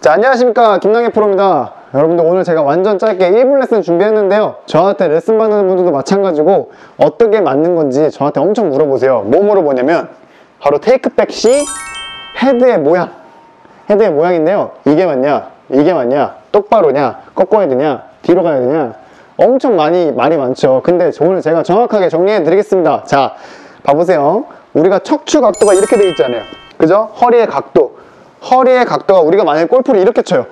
자 안녕하십니까. 김남희 프로입니다. 여러분들 오늘 제가 완전 짧게 1분 레슨 준비했는데요. 저한테 레슨 받는 분들도 마찬가지고 어떻게 맞는 건지 저한테 엄청 물어보세요. 뭐 물어보냐면 바로 테이크백 시 헤드의 모양 헤드의 모양인데요. 이게 맞냐? 이게 맞냐? 똑바로냐? 꺾어야 되냐? 뒤로 가야 되냐? 엄청 많이 말이 많죠. 근데 오늘 제가 정확하게 정리해 드리겠습니다. 자 봐보세요. 우리가 척추 각도가 이렇게 돼 있잖아요. 그죠? 허리의 각도. 허리의 각도가 우리가 만약에 골프를 이렇게 쳐요.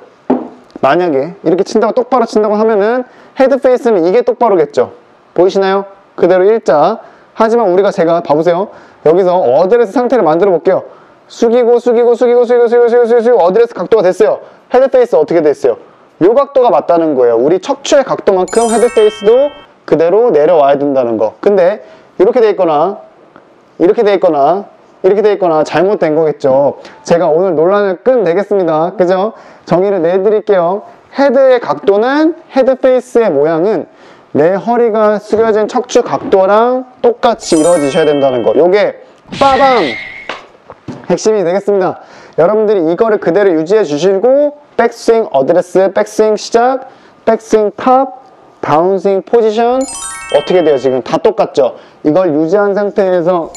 만약에 이렇게 친다고 똑바로 친다고 하면은 헤드 페이스는 이게 똑바로겠죠. 보이시나요? 그대로 일자. 하지만 우리가 제가 봐보세요. 여기서 어드레스 상태를 만들어 볼게요. 숙이고 숙이고 숙이고 숙이고 숙이고 숙이고 숙이고, 어드레스 각도가 됐어요. 헤드 페이스 어떻게 됐어요? 요 각도가 맞다는 거예요. 우리 척추의 각도만큼 헤드 페이스도 그대로 내려와야 된다는 거. 근데 이렇게 돼 있거나 이렇게 돼 있거나 이렇게 돼 있거나 잘못된 거겠죠. 제가 오늘 논란을 끝내겠습니다. 그죠? 정의를 내드릴게요. 헤드의 각도는 헤드 페이스의 모양은 내 허리가 숙여진 척추 각도랑 똑같이 이루어지셔야 된다는 거. 요게 빠밤! 핵심이 되겠습니다. 여러분들이 이거를 그대로 유지해 주시고 백스윙 어드레스 백스윙 시작 백스윙 탑 다운스윙 포지션 어떻게 돼요 지금? 다 똑같죠? 이걸 유지한 상태에서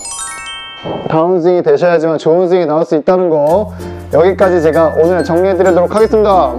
다운스윙이 되셔야지만 좋은 스윙이 나올 수 있다는 거 여기까지 제가 오늘 정리해 드리도록 하겠습니다